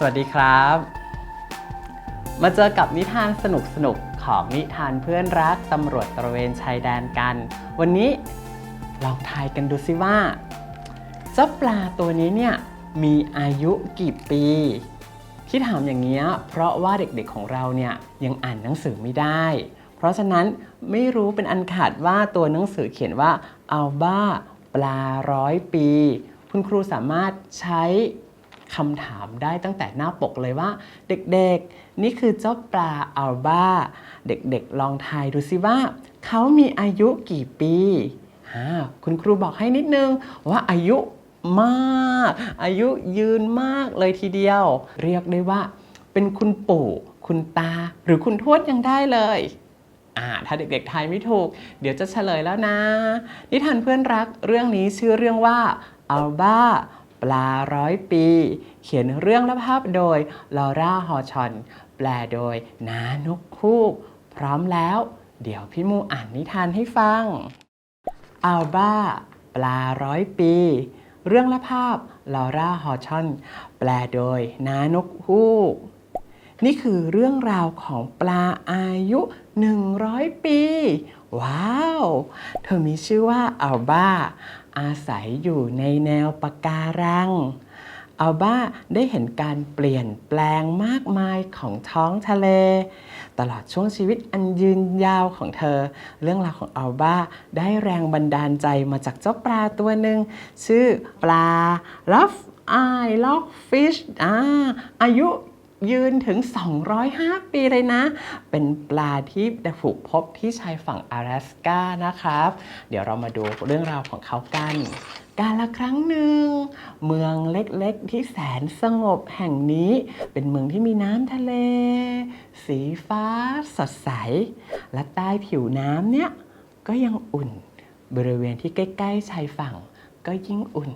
สวัสดีครับ มาเจอกับนิทานสนุกสนุกๆของนิทานเพื่อนรักตำรวจตระเวนชายแดนกัน วันนี้ลองทายกันดูสิว่า เจ้าปลาตัวนี้เนี่ยมีอายุกี่ปี ที่ถามอย่างนี้ยเพราะว่าเด็กๆของเราเนี่ยยังอ่านหนังสือไม่ได้ เพราะฉะนั้นไม่รู้เป็นอันขาดว่าตัวหนังสือเขียนว่าอัลบ้าปลาร้อยปี คุณครูสามารถใช้ คำถามได้ตั้งแต่หน้าปกเลยว่า เด็กๆ นี่คือเจ้าปลาอัลบาเด็กๆ ลองทายดูสิว่า เขามีอายุกี่ปีคุณครูบอกให้นิดนึงว่าอายุมาก อายุยืนมากเลยทีเดียว เรียกได้ว่า เป็นคุณปู่ คุณตา หรือคุณทวดยังได้เลยอ่าถ้าเด็กๆทายไม่ถูก เดี๋ยวจะเฉลยแล้วนะ นิทานเพื่อนรักเรื่องนี้ชื่อเรื่องว่าอัลบา ปลาร้อยปี เขียนเรื่องและภาพโดยลอร่าฮอชอน แปลโดยนานกฮูกพร้อมแล้ว เดี๋ยวพี่มูอ่านนิทานให้ฟังอัลบ้า ปลาร้อยปี เรื่องและภาพลอร่าฮอชอน แปลโดยนานกฮูกนี่คือเรื่องราวของปลาอายุ 100 ปี ว้าว เธอมีชื่อว่าอัลบ้า อาศัยอยู่ในแนวปะการังอัลบ้าได้เห็นการเปลี่ยนแปลงมากมายของท้องทะเล ตลอดช่วงชีวิตอันยืนยาวของเธอ เรื่องราวของอัลบ้าได้แรงบันดาลใจมาจากเจ้าปลาตัวหนึ่งชื่อปลาลัฟไอล็อกฟิชอาอายุ ยืนถึง 205 ปีเลยนะ เป็นปลาที่ถูกพบที่ชายฝั่ง阿拉สกานะครับ เดี๋ยวเรามาดูเรื่องราวของเขากัน การละครั้งหนึ่ง เมืองเล็กๆที่แสนสงบแห่งนี้ เป็นเมืองที่มีน้ำทะเล สีฟ้าสดใส และใต้ผิวน้ำเนี่ยก็ยังอุ่น บริเวณที่ใกล้ ๆ ชายฝั่งก็ยิ่งอุ่น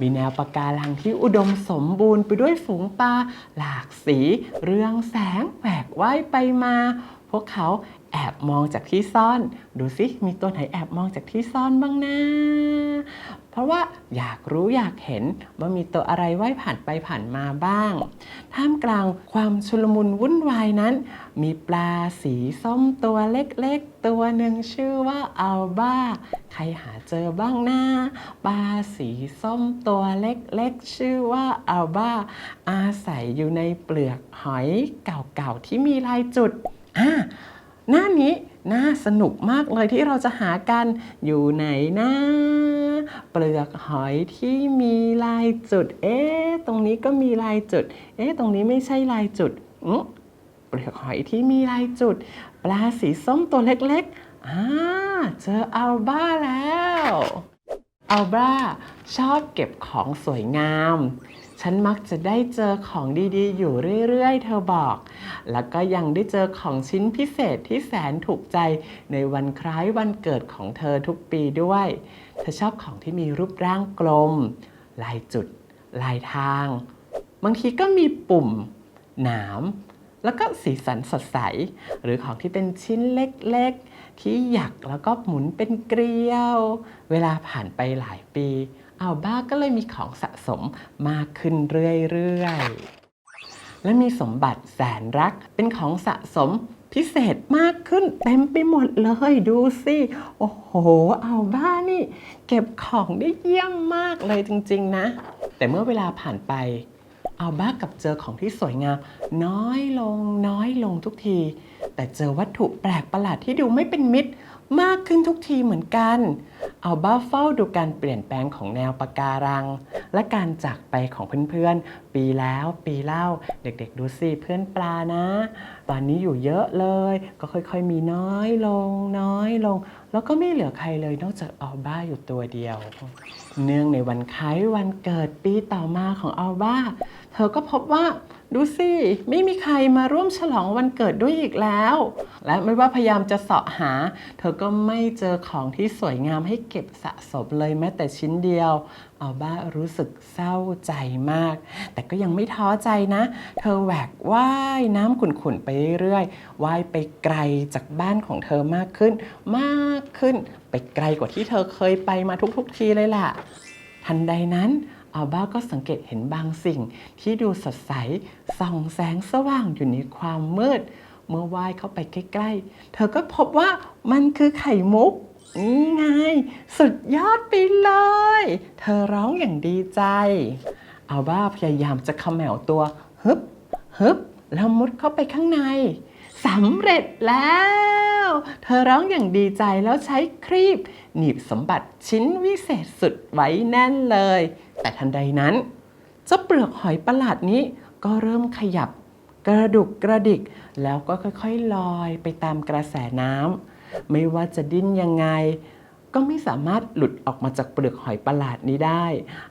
มีแนวปะการังที่อุดมสมบูรณ์ไปด้วยฝูงปลาหลากสี เรืองแสงแหวกว่ายไปมา พวกเขา แอบมองจากที่ซ่อน ดูสิมีตัวไหนแอบมองจากที่ซ่อนบ้างนะ เพราะว่าอยากรู้อยากเห็นว่ามีตัวอะไรว่ายผ่านไปผ่านมาบ้าง ท่ามกลางความชุลมุนวุ่นวายนั้น มีปลาสีส้มตัวเล็กๆ ตัวหนึ่งชื่อว่าอัลบ้า ใครหาเจอบ้างนะปลาสีส้มตัวเล็กๆ ชื่อว่าอัลบ้า อาศัยอยู่ในเปลือกหอยเก่าๆที่มีลายจุดอ่า หน้านี้น่าสนุกมากเลยที่เราจะหากันอยู่ไหนนะเปลือกหอยที่มีลายจุด เอ๊ะตรงนี้ก็มีลายจุด เอ๊ะตรงนี้ไม่ใช่ลายจุดอเปลือกหอยที่มีลายจุด ปลาสีส้มตัวเล็กๆอ่าเจออัลบ้าแล้ว อัลบ้าชอบเก็บของสวยงาม ฉันมักจะได้เจอของดีๆ อยู่เรื่อยๆ เธอบอก แล้วก็ยังได้เจอของชิ้นพิเศษที่แสนถูกใจในวันคล้ายวันเกิดของเธอทุกปีด้วย เธอชอบของที่มีรูปร่างกลม ลายจุด ลายทาง บางทีก็มีปุ่ม หนาม แล้วก็สีสันสดใส หรือของที่เป็นชิ้นเล็กๆ ที่หยักแล้วก็หมุนเป็นเกลียว เวลาผ่านไปหลายปีอัลบ้าก็เลยมีของสะสมมากขึ้นเรื่อยๆ และมีสมบัติแสนรักเป็นของสะสมพิเศษมากขึ้นเต็มไปหมดเลยดูสิ โอ้โหอัลบ้านี่ เก็บของได้เยี่ยมมากเลยจริงๆนะ แต่เมื่อเวลาผ่านไป อัลบ้ากับเจอของที่สวยงาม น้อยลงน้อยลงทุกที แต่เจอวัตถุแปลกประหลาดที่ดูไม่เป็นมิตรมากขึ้นทุกทีเหมือนกันอัลบ้าเฝ้าดูการเปลี่ยนแปลงของแนวปะการัง และการจากไปของเพื่อนๆ ปีแล้วปีเล่า เด็กๆดูสิเพื่อนปลานะ ตอนนี้อยู่เยอะเลย ก็ค่อยๆมีน้อยลงน้อยลง แล้วก็ไม่เหลือใครเลยนอกจากอัลบ้าอยู่ตัวเดียว เนื่องในวันคล้ายวันเกิดปีต่อมาของอัลบ้า เธอก็พบว่าดูสิไม่มีใครมาร่วมฉลองวันเกิดด้วยอีกแล้ว และไม่ว่าพยายามจะเสาะหา เธอก็ไม่เจอของที่สวยงามให้เก็บสะสมเลยแม้แต่ชิ้นเดียวอัลบ้ารู้สึกเศร้าใจมาก แต่ก็ยังไม่ท้อใจนะ เธอแหวกว่ายน้ำขุ่นๆไปเรื่อยๆว่ายไปไกลจากบ้านของเธอมากขึ้น มากขึ้น ไปไกลกว่าที่เธอเคยไปมาทุกๆทีเลยล่ะ ทันใดนั้น อัลบ้าก็สังเกตเห็นบางสิ่ง ที่ดูสดใสส่องแสงสว่างอยู่ในความมืด เมื่อว่ายเข้าไปใกล้ๆ เธอก็พบว่ามันคือไข่มุกนี่ไง สุดยอดไปเลย เธอร้องอย่างดีใจ อัลบ้าพยายามจะเขมวตัวฮึบฮึบแล้วมุดเข้าไปข้างใน สำเร็จแล้ว เธอร้องอย่างดีใจแล้วใช้ครีบ หนีบสมบัติชิ้นวิเศษสุดไว้แน่นเลย แต่ทันใดนั้นเจ้าเปลือกหอยประหลาดนี้ก็เริ่มขยับ กระดุกกระดิก แล้วก็ค่อยๆลอยไปตามกระแสน้ำไม่ว่าจะดิ้นยังไง ก็ไม่สามารถหลุดออกมาจากเปลือกหอยประหลาดนี้ได้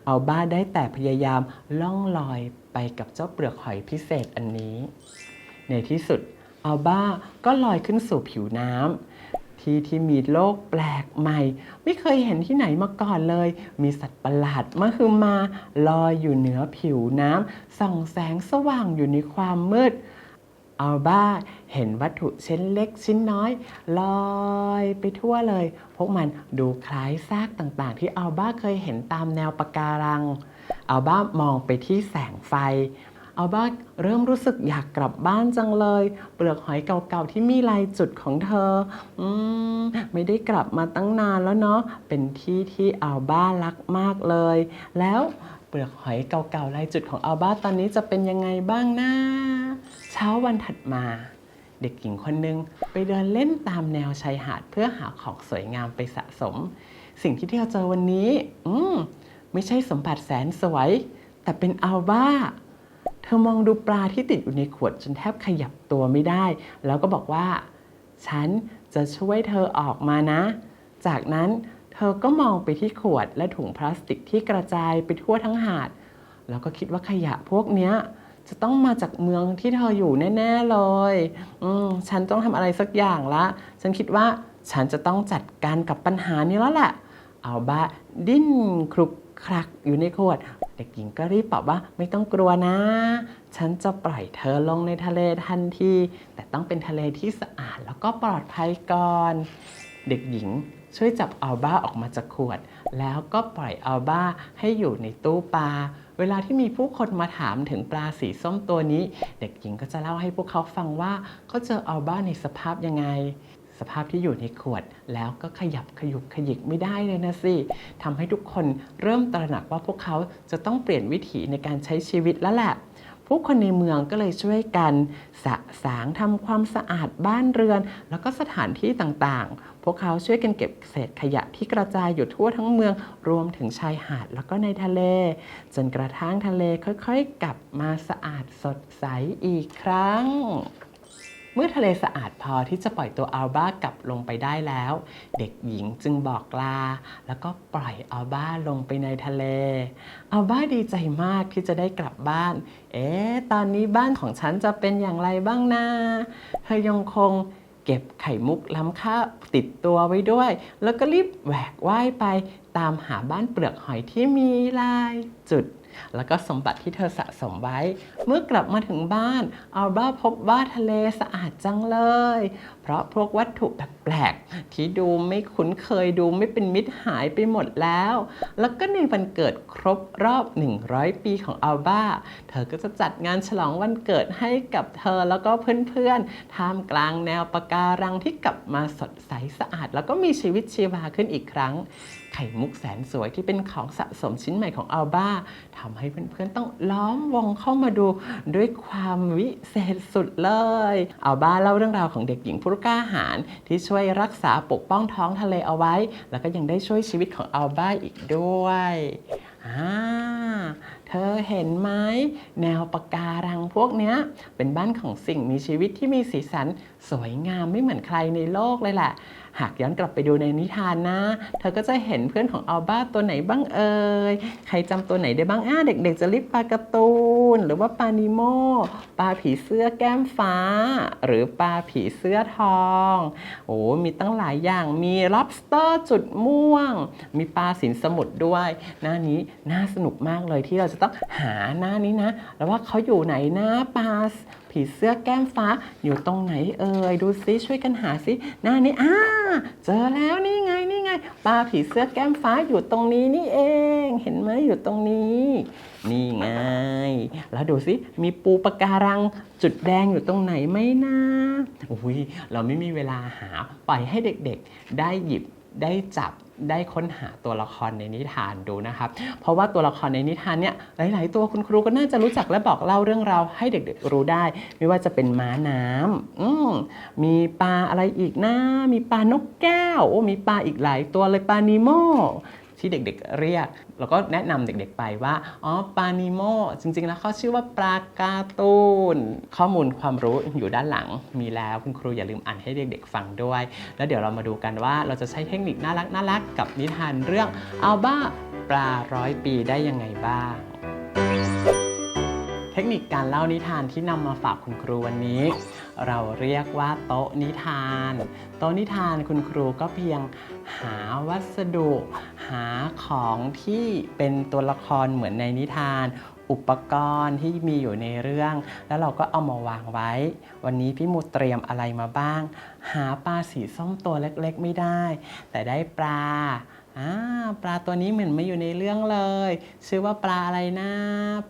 เอาบ้าได้แต่พยายามล่องลอยไปกับเจ้าเปลือกหอยพิเศษอันนี้ ในที่สุด อัลบ้าก็ลอยขึ้นสู่ผิวน้ำที่ที่มีโลกแปลกใหม่ ไม่เคยเห็นที่ไหนมาก่อนเลย มีสัตว์ประหลาดมาคือมาลอยอยู่เหนือผิวน้ำส่องแสงสว่างอยู่ในความมืดอัลบ้าเห็นวัตถุชิ้นเล็กชิ้นน้อย ลอยไปทั่วเลย พวกมันดูคล้ายซากต่างๆ ที่อัลบ้าเคยเห็นตามแนวปะการังอัลบ้ามองไปที่แสงไฟ อัลบ้าเริ่มรู้สึกอยากกลับบ้านจังเลย เปลือกหอยเก่าๆที่มีลายจุดของเธอ อืมไม่ได้กลับมาตั้งนานแล้วเนาะเป็นที่ที่อัลบ้ารักมากเลย แล้วเปลือกหอยเก่าๆลายจุดของอัลบ้าตอนนี้จะเป็นยังไงบ้างนะเช้าวันถัดมา เด็กหญิงคนหนึ่งไปเดินเล่นตามแนวชายหาดเพื่อหาของสวยงามไปสะสม สิ่งที่เธอเจอวันนี้ อืมไม่ใช่สมบัติแสนสวย แต่เป็นอัลบ้า เธอมองดูปลาที่ติดอยู่ในขวดจนแทบขยับตัวไม่ได้ แล้วก็บอกว่า ฉันจะช่วยเธอออกมานะ จากนั้นเธอก็มองไปที่ขวดและถุงพลาสติกที่กระจายไปทั่วทั้งหาด แล้วก็คิดว่าขยะพวกเนี้ยจะต้องมาจากเมืองที่เธออยู่แน่ ๆ เลย อืม ฉันต้องทำอะไรสักอย่างละ ฉันคิดว่าฉันจะต้องจัดการกับปัญหานี้แล้วแหละ เอาบ้าดิ้นคลุก คลักอยู่ในขวด เด็กหญิงก็รีบบอกว่าไม่ต้องกลัวนะ ฉันจะปล่อยเธอลงในทะเลทันที แต่ต้องเป็นทะเลที่สะอาดแล้วก็ปลอดภัยก่อน เด็กหญิงช่วยจับอัลบ้าออกมาจากขวด แล้วก็ปล่อยอัลบ้าให้อยู่ในตู้ปลา เวลาที่มีผู้คนมาถามถึงปลาสีส้มตัวนี้ เด็กหญิงก็จะเล่าให้พวกเขาฟังว่าเขาเจออัลบ้าในสภาพยังไง สภาพที่อยู่ในขวด แล้วก็ขยับขยุกขยิกไม่ได้เลยนะสิทำให้ทุกคนเริ่มตระหนักว่าพวกเขาจะต้องเปลี่ยนวิถีในการใช้ชีวิตแล้วแหละผู้คนในเมืองก็เลยช่วยกันสะสางทำความสะอาดบ้านเรือน แล้วก็สถานที่ต่างๆ พวกเขาช่วยกันเก็บเศษขยะที่กระจายอยู่ทั่วทั้งเมืองรวมถึงชายหาดแล้วก็ในทะเล จนกระทั่งทะเลค่อยๆ กลับมาสะอาดสดใสอีกครั้ง เมื่อทะเลสะอาดพอที่จะปล่อยตัวอัลบ้ากลับลงไปได้แล้ว เด็กหญิงจึงบอกลา แล้วก็ปล่อยอัลบ้าลงไปในทะเลอัลบ้าดีใจมากที่จะได้กลับบ้าน เอ๊ะตอนนี้บ้านของฉันจะเป็นอย่างไรบ้างนะเธอยังคงเก็บไข่มุกล้ำค่าติดตัวไว้ด้วย แล้วก็รีบแหวกว่ายไปตามหาบ้านเปลือกหอยที่มีลายจุด แล้วก็สมบัติที่เธอสะสมไว้ เมื่อกลับมาถึงบ้านอัลบ้าพบว่าทะเลสะอาดจังเลยเพราะพวกวัตถุแปลกๆที่ดูไม่คุ้นเคยดูไม่เป็นมิตรหายไปหมดแล้ว แล้วก็ในวันเกิดครบรอบ 100 ปีของอัลบ้าเธอก็จะจัดงานฉลองวันเกิดให้กับเธอแล้วก็เพื่อนๆท่ามกลางแนวปะการังที่กลับมาสดใสสะอาด แล้วก็มีชีวิตชีวาขึ้นอีกครั้งไข่มุกแสนสวยที่เป็นของสะสมชิ้นใหม่ของอัลบ้าทำให้เพื่อนๆต้องล้อมวงเข้ามาดูด้วยความวิเศษสุดเลยอัลบ้าเล่าเรื่องราวของเด็กหญิงผู้กล้าหาญที่ช่วยรักษาปกป้องท้องทะเลเอาไว้ แล้วก็ยังได้ช่วยชีวิตของอัลบ้าอีกด้วยอ่าเธอเห็นไหมแนวปะการังพวกเนี้ยเป็นบ้านของสิ่งมีชีวิตที่มีสีสันสวยงามไม่เหมือนใครในโลกเลยแหละ หากย้อนกลับไปดูในนิทานนะ เธอก็จะเห็นเพื่อนของอัลบ้าตัวไหนบ้างเอ่ยใครจำตัวไหนได้บ้างอ่าเด็ก ๆ จะรียกปลาการ์ตูน หรือว่าปลานิโมปลาผีเสื้อแก้มฟ้า หรือปลาผีเสื้อทองโอ้มีตั้งหลายอย่างมี lobster จุดม่วง มีปลาสินสมุทรด้วย หน้านี้น่าสนุกมากเลยที่เราจะต้องหาหน้านี้นะ แล้วว่าเขาอยู่ไหนนะปลา ผีเสื้อแก้มฟ้าอยู่ตรงไหนเอ่ยดูซิช่วยกันหาซิหน้านี้อ่าเจอแล้วนี่ไงนี่ไงปลาผีเสื้อแก้มฟ้าอยู่ตรงนี้นี่เอง เห็นไหมอยู่ตรงนี้ นี่ไง แล้วดูสิมีปูปะการังจุดแดงอยู่ตรงไหนไหมนะอุ้ยเราไม่มีเวลาหาปล่อยให้เด็กๆ ได้หยิบ ได้จับได้ค้นหาตัวละครในนิทานดูนะครับ เพราะว่าตัวละครในนิทานเนี่ยหลาย ๆ ตัวคุณครูก็น่าจะรู้จักและบอกเล่าเรื่องราวให้เด็ก ๆ รู้ได้ ไม่ว่าจะเป็นม้าน้ำอืมมีปลาอะไรอีกนะ มีปลานกแก้ว โอ้มีปลาอีกหลายตัวเลยปลานีโม ที่เด็กๆเรียก แล้วก็แนะนำเด็กๆไปว่า อ๋อปลานิโมจริงๆ แล้วเขาชื่อว่าปลาการ์ตูน ข้อมูลความรู้อยู่ด้านหลังมีแล้วคุณครูอย่าลืมอ่านให้เด็กๆฟังด้วย แล้วเดี๋ยวเรามาดูกันว่าเราจะใช้เทคนิคน่ารักน่ารักกับนิทานเรื่องอัลบ้าปลาร้อยปีได้ยังไงบ้าง เทคนิคการเล่านิทานที่นำมาฝากคุณครูวันนี้ เราเรียกว่าโต๊ะนิทาน โต๊ะนิทานคุณครูก็เพียงหาวัสดุ หาของที่เป็นตัวละครเหมือนในนิทาน อุปกรณ์ที่มีอยู่ในเรื่อง แล้วเราก็เอามาวางไว้ วันนี้พี่มูเตรียมอะไรมาบ้าง หาปลาสีส้มตัวเล็กๆ ไม่ได้ แต่ได้ปลา อ่าปลาตัวนี้เหมือนไม่อยู่ในเรื่องเลย ชื่อว่าปลาอะไรนะ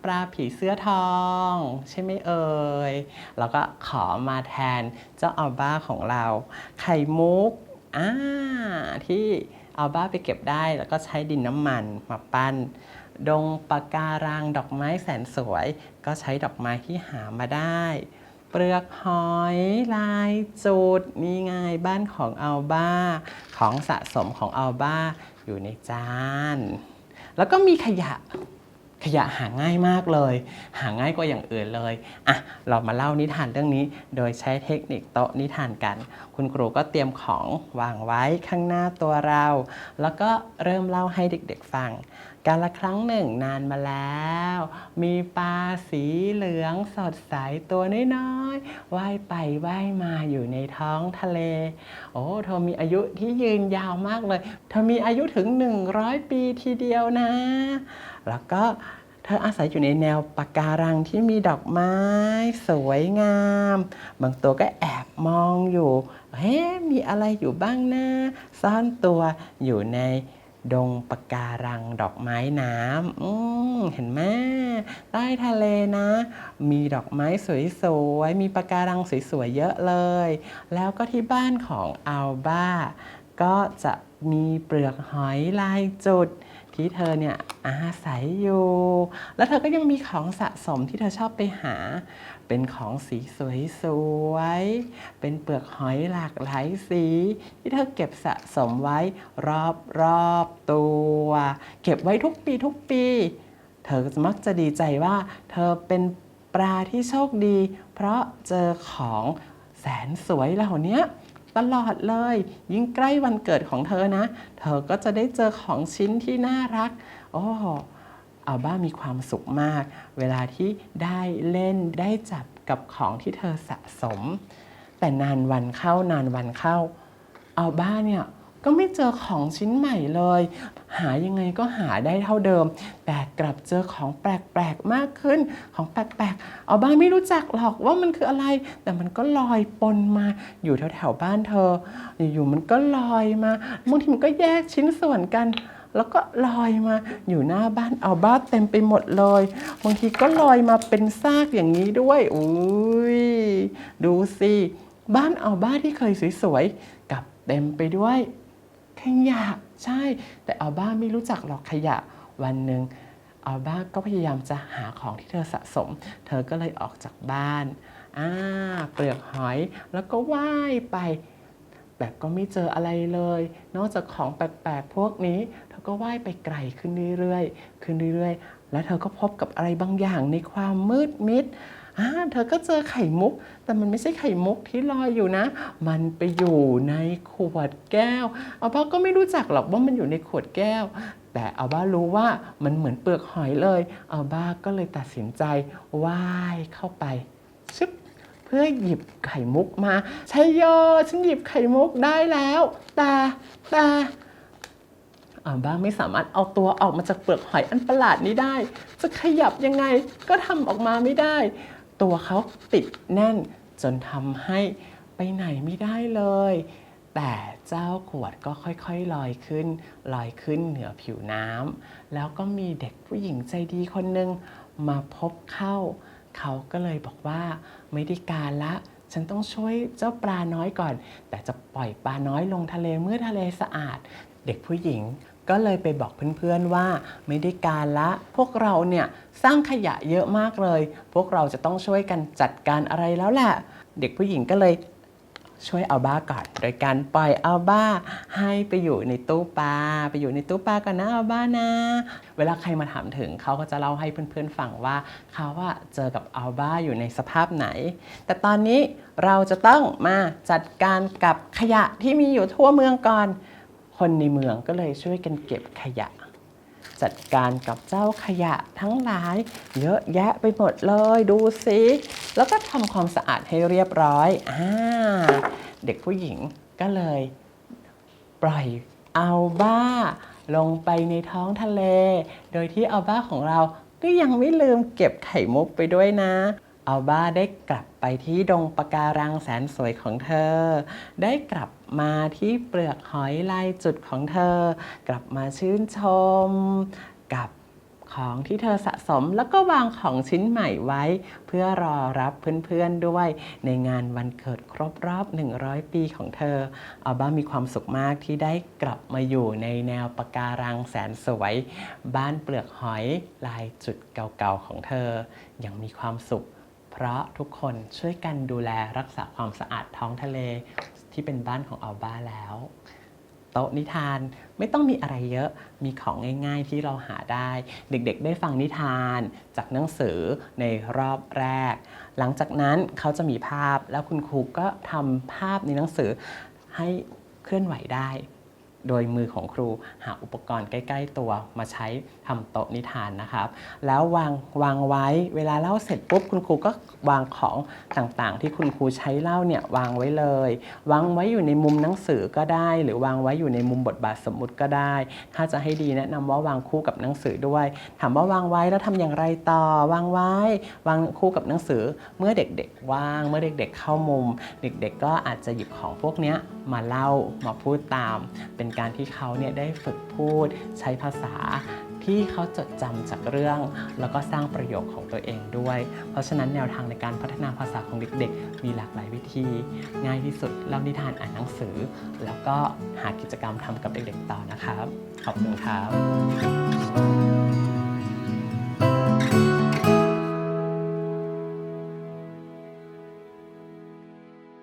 ปลาผีเสื้อทอง ใช่ไหมเอ่ยแล้วก็ขอมาแทนเจ้าอัลบ้าของเรา ไข่มุกอ่าที่อัลบ้าไปเก็บได้แล้วก็ใช้ดินน้ำมันมาปั้น ดงปะการังดอกไม้แสนสวย ก็ใช้ดอกไม้ที่หามาได้ เปลือกหอยลายจุดนี่ไงบ้านของอัลบ้า ของสะสมของอัลบ้าอยู่ในจาน แล้วก็มีขยะขยะหาง่ายมากเลย หาง่ายกว่าอย่างอื่นเลยอะเรามาเล่านิทานเรื่องนี้ โดยใช้เทคนิคโต๊ะนิทานกัน คุณครูก็เตรียมของวางไว้ข้างหน้าตัวเรา แล้วก็เริ่มเล่าให้เด็กๆฟัง การละครั้งหนึ่งนานมาแล้ว มีปลาสีเหลืองสดใสตัวน้อยๆว่ายไปว่ายมาอยู่ในท้องทะเล โอ้เธอมีอายุที่ยืนยาวมากเลย เธอมีอายุถึง 100 ปีทีเดียวนะ แล้วก็เธออาศัยอยู่ในแนวปะการังที่มีดอกไม้สวยงาม บางตัวก็แอบมองอยู่ เฮ้ มีอะไรอยู่บ้างนะ ซ่อนตัวอยู่ใน ดงปะการังดอกไม้น้ำอืมเห็นไหมใต้ทะเลนะ มีดอกไม้สวยๆ มีปะการังสวยๆ เยอะเลย แล้วก็ที่บ้านของอัลบ้าก็จะมีเปลือกหอยลายจุด ที่เธอเนี่ยอาศัยอยู่ แล้วเธอก็ยังมีของสะสมที่เธอชอบไปหา เป็นของสีสวยๆ เป็นเปลือกหอยหลากหลายสี ที่เธอเก็บสะสมไว้รอบๆตัว เก็บไว้ทุกปีทุกปี เธอมักจะดีใจว่า เธอเป็นปลาที่โชคดี เพราะเจอของแสนสวยเหล่านี้ ตลอดเลย ยิ่งใกล้วันเกิดของเธอนะ เธอก็จะได้เจอของชิ้นที่น่ารัก โอ้อัลบ้ามีความสุขมาก เวลาที่ได้เล่นได้จับกับของที่เธอสะสม แต่นานวันเข้านานวันเข้าอัลบ้าเนี่ย ก็ไม่เจอของชิ้นใหม่เลย หายังไงก็หาได้เท่าเดิม แต่กลับเจอของแปลกๆมากขึ้น ของแปลกๆอัลบ้าไม่รู้จักหรอกว่ามันคืออะไร แต่มันก็ลอยปนมาอยู่แถวๆบ้านเธอ อยู่ๆมันก็ลอยมาบางทีมันก็แยกชิ้นส่วนกันแล้วก็ลอยมาอยู่หน้าบ้านอัลบ้าเต็มไปหมดเลย บางทีก็ลอยมาเป็นซากอย่างนี้ด้วยอุ้ยดูสิ บ้านอัลบ้าที่เคยสวยๆกลับเต็มไปด้วย ขยะใช่ แต่อัลบ้าไม่รู้จักหรอกขยะวันหนึ่งอัลบ้าก็พยายามจะหาของที่เธอสะสม เธอก็เลยออกจากบ้านอ่าเปลือกหอยแล้วก็ว่ายไปแต่ก็ไม่เจออะไรเลย นอกจากของแปลกๆพวกนี้ เธอก็ว่ายไปไกลขึ้นเรื่อยๆขึ้นเรื่อยๆ แล้วเธอก็พบกับอะไรบางอย่างในความมืดมิด อ่าเธอก็เจอไข่มุก แต่มันไม่ใช่ไข่มุกที่ลอยอยู่นะ มันไปอยู่ในขวดแก้วเอาบ้าก็ไม่รู้จักหรอกว่ามันอยู่ในขวดแก้ว แต่เอาบ้ารู้ว่ามันเหมือนเปลือกหอยเลยเอาบ้าก็เลยตัดสินใจว่ายเข้าไปชึบเพื่อหยิบไข่มุกมาใช่โยฉันหยิบไข่มุกได้แล้วแต่แต่อาบ้าไม่สามารถเอาตัวออกมาจากเปลือกหอยอันประหลาดนี้ได้ จะขยับยังไงก็ทำออกมาไม่ได้ ตัวเขาติดแน่นจนทำให้ไปไหนไม่ได้เลย แต่เจ้าขวดก็ค่อยๆลอยขึ้น ลอยขึ้นเหนือผิวน้ำแล้วก็มีเด็กผู้หญิงใจดีคนหนึ่งมาพบเข้า เขาก็เลยบอกว่าไม่ได้การละ ฉันต้องช่วยเจ้าปลาน้อยก่อน แต่จะปล่อยปลาน้อยลงทะเลเมื่อทะเลสะอาด เด็กผู้หญิง ก็เลยไปบอกเพื่อนๆว่าไม่ได้การละ พวกเราเนี่ยสร้างขยะเยอะมากเลย พวกเราจะต้องช่วยกันจัดการอะไรแล้วแหละเด็กผู้หญิงก็เลยช่วยเอาบ้าก่อนโดยการปล่อยเอาบ้าให้ไปอยู่ในตู้ปลาไปอยู่ในตู้ปลากันนะเอาบ้านะ เวลาใครมาถามถึงเขาก็จะเล่าให้เพื่อนๆฟังว่าเขาว่าเจอกับเอัลบ้าอยู่ในสภาพไหน แต่ตอนนี้เราจะต้องมาจัดการกับขยะที่มีอยู่ทั่วเมืองก่อน คนในเมืองก็เลยช่วยกันเก็บขยะ จัดการกับเจ้าขยะทั้งหลาย เยอะแยะไปหมดเลยดูสิแล้วก็ทำความสะอาดให้เรียบร้อยอ่าเด็กผู้หญิงก็เลย ปล่อยเอัลบ้า ลงไปในท้องทะเล โดยที่เอัลบ้าของเราก็ยังไม่ลืมเก็บไข่มุกไปด้วยนะ เอัลบ้าได้กลับไปที่ดงปะการังแสนสวยของเธอ ได้กลับ มาที่เปลือกหอยลายจุดของเธอ กลับมาชื่นชมกับของที่เธอสะสมแล้วก็วางของชิ้นใหม่ไว้ เพื่อรอรับเพื่อนๆด้วยในงานวันเกิดครบรอบ 100 ปีของเธออบ้ามีความสุขมากที่ได้กลับมาอยู่ในแนวปะการังแสนสวย บ้านเปลือกหอยลายจุดเก่าๆของเธอ ยังมีความสุข เพราะทุกคนช่วยกันดูแลรักษาความสะอาดท้องทะเล ที่เป็นบ้านของอัลบ้าแล้ว โต๊ะนิทานไม่ต้องมีอะไรเยอะมีของง่ายๆที่เราหาได้ เด็กๆ ได้ฟังนิทานจากหนังสือในรอบแรก หลังจากนั้นเขาจะมีภาพแล้วคุณครูก็ทำภาพในหนังสือให้เคลื่อนไหวได้ โดยมือของครูหาอุปกรณ์ใกล้ ๆ ตัวมาใช้ทำโต๊ะนิทานนะครับ แล้ววางวางไว้เวลาเล่าเสร็จปุ๊บคุณครูก็วางของต่างๆ ที่คุณครูใช้เล่าเนี่ยวางไว้เลย วางไว้อยู่ในมุมหนังสือก็ได้ หรือวางไว้อยู่ในมุมบทบาทสมมุติก็ได้ ถ้าจะให้ดีแนะนำว่าวางคู่กับหนังสือด้วย ถามว่าวางไว้แล้วทำอย่างไรต่อ วางไว้ วางคู่กับหนังสือเมื่อเด็กๆว่าง เมื่อเด็ก ๆ เข้ามุม เด็ก ๆ ก็อาจจะหยิบของพวกนี้มาเล่ามาพูดตามเป็นการที่เขาเนี่ยได้ฝึกพูดใช้ภาษาที่เขาจดจำจากเรื่อง แล้วก็สร้างประโยคของตัวเองด้วย เพราะฉะนั้นแนวทางในการพัฒนาภาษาของเด็กๆ มีหลากหลายวิธี ง่ายที่สุดเล่านิทานอ่านหนังสือ แล้วก็หากิจกรรมทำกับเด็กๆต่อนะครับ ขอบคุณครับ